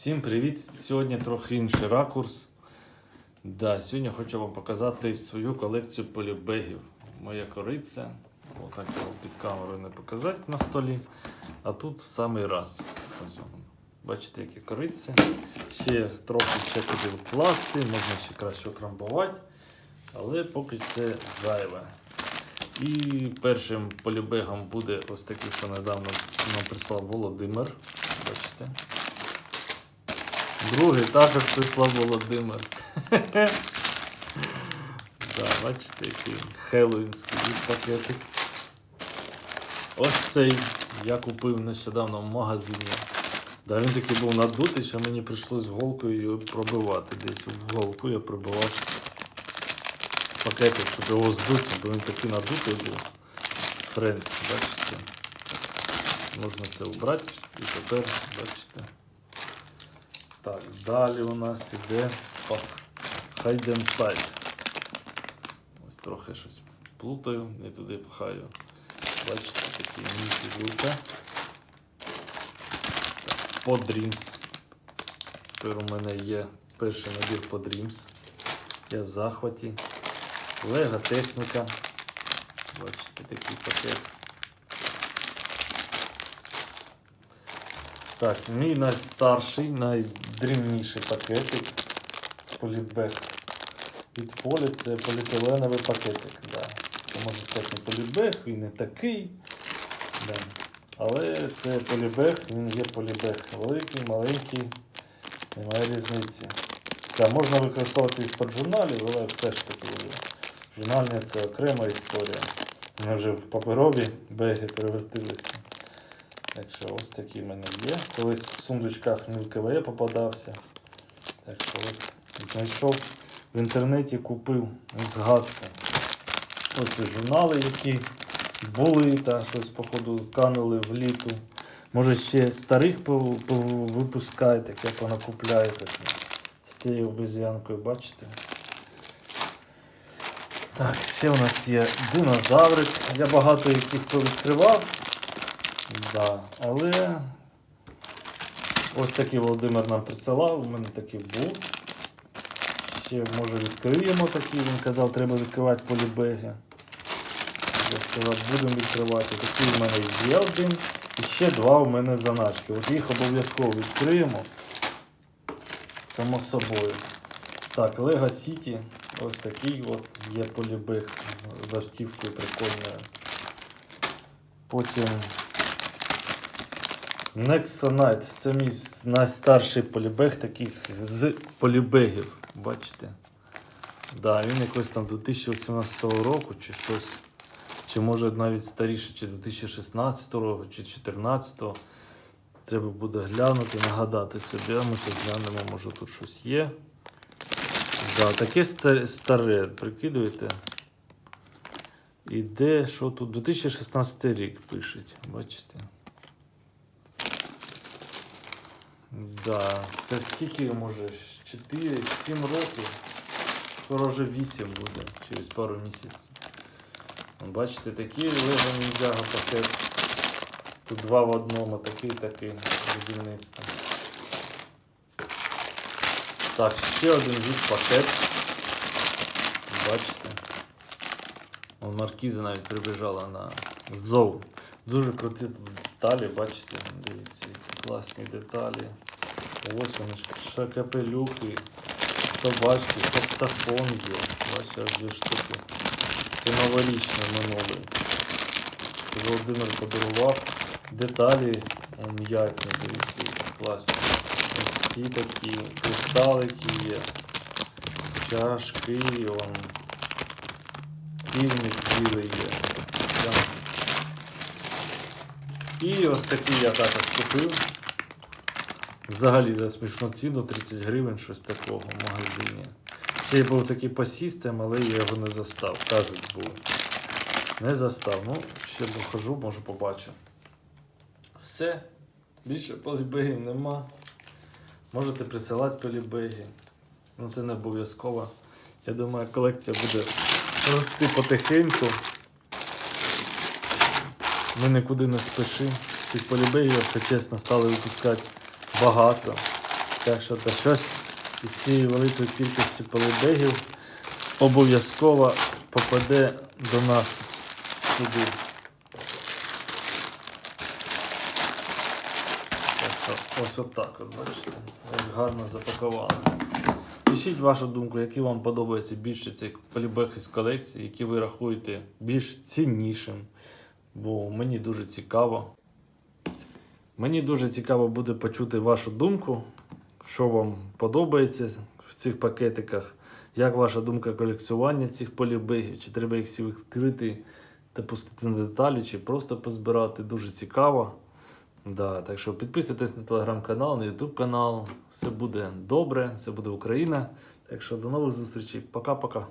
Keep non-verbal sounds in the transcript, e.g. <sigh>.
Всім привіт! Сьогодні трохи інший ракурс. Да, сьогодні хочу вам показати свою колекцію полібегів. Моя кориця. Отак його під камерою не показати на столі. А тут в самий раз. Ось воно. Бачите, які кориці. Ще трохи ще туди вкласти, можна ще краще окрамбувати. Але поки це зайве. І першим полібегом буде ось такий, що недавно нам прислав Володимир. Бачите. Другий також прислав Володимир. <laughs> Да, бачите, який хеллоуінський пакетик. Ось цей я купив нещодавно в магазині. Да, він такий був надутий, що мені прийшлось голкою його пробивати. Десь в голку я пробивав пакетик, щоб його здути, бо він такий надутий був. Френц, бачите. Можна це убрати і тепер, бачите. Так, далі у нас іде Side. Ось трохи щось плутаю, не туди пхаю. Бачите, такі міні-фігурка. По Dreams. Тепер у мене є перший набір по Dreams. Я в захваті. Лего техніка. Бачите, такий пакет. Так, мій найстарший, найдрібніший пакетик. Полібек від полі це поліетиленовий пакетик. Да. Можна сказати не полібег, він не такий. Да. Але це полібег, він є полібег. Великий, маленький, немає різниці. Да, можна використовувати із-під журналів, але все ж таки. Журнальне це окрема історія. Вони вже в паперові беги перевертилися. Так що ось такі в мене є. Колись в сундучках МілКВ попадався. Так що ось знайшов в інтернеті, купив згадку. Ось ці журнали, які були та щось, походу, канули в літу. Може ще старих випускаєте, як вона купляє такі. З цією обезьянкою, бачите? Так, ще у нас є динозаврик. Я багато яких відкривав. Да, але ось такий Володимир нам присилав, у мене такий був. Ще може відкриємо такий, він казав, треба відкривати полібеги. Я сказав, будемо відкривати. Такий у мене є один. І ще два у мене заначки. От їх обов'язково відкриємо. Само собою. Так, Lego City. Ось такий от є полібег з автівкою прикольною. Потім Nexonite. Це мій найстарший полібег таких з полібегів. Бачите? Да, він якось там 2018 року чи щось. Чи може навіть старіше, чи 2016 року, чи 2014. Треба буде глянути, нагадати собі. Ми ще глянемо, може тут щось є. Да, таке старе, прикидуєте? Іде, що тут? 2016 рік пишуть, бачите? Да, це скільки може? 4-7 років. Скоро вже 8 буде через пару місяців. Бачите, такий Lego Ninjago пакет. Тут два в одному, такий такий будівництво. Так, ще один від пакет. Бачите? Вон Маркіза навіть прибіжала на зов. Дуже круті тут деталі, бачите, дивіться, класні деталі. Ось вони ж шакапелюки, собачки, саксофон є. Бачите, аж дві штуки. Це новорічний минулий. Володимир подарував. Деталі он, м'ятні, дивіться, класні. Ці такі кристалики є. Чашки, он. Півник білий є. І ось такий я також купив. Взагалі за смішну ціну 30 гривень, щось такого в магазині. Ще й був такий по але я його не застав. Кажуть, був. Не застав. Ну, ще дохожу, може побачу. Все. Більше полібегів нема. Можете присилати полібеги. Ну це не обов'язково. Я думаю, колекція буде рости потихеньку. Ми нікуди не спішимо. Цих полібегів, якщо чесно, стали випускати багато. Так що то щось із цієї великої кількості полібегів обов'язково попаде до нас сюди. Ось отак, от бачите, як гарно запакували. Пишіть вашу думку, які вам подобаються більше цих полібег із колекції, які ви рахуєте більш ціннішим. Бо мені дуже цікаво. Мені дуже цікаво буде почути вашу думку, що вам подобається в цих пакетиках, як ваша думка колекціювання цих полібегів, чи треба їх всі відкрити та пустити на деталі, чи просто позбирати. Дуже цікаво. Да, так що підписуйтесь на телеграм-канал, на ютуб канал. Все буде добре, все буде Україна. Так що до нових зустрічей. Пока-пока.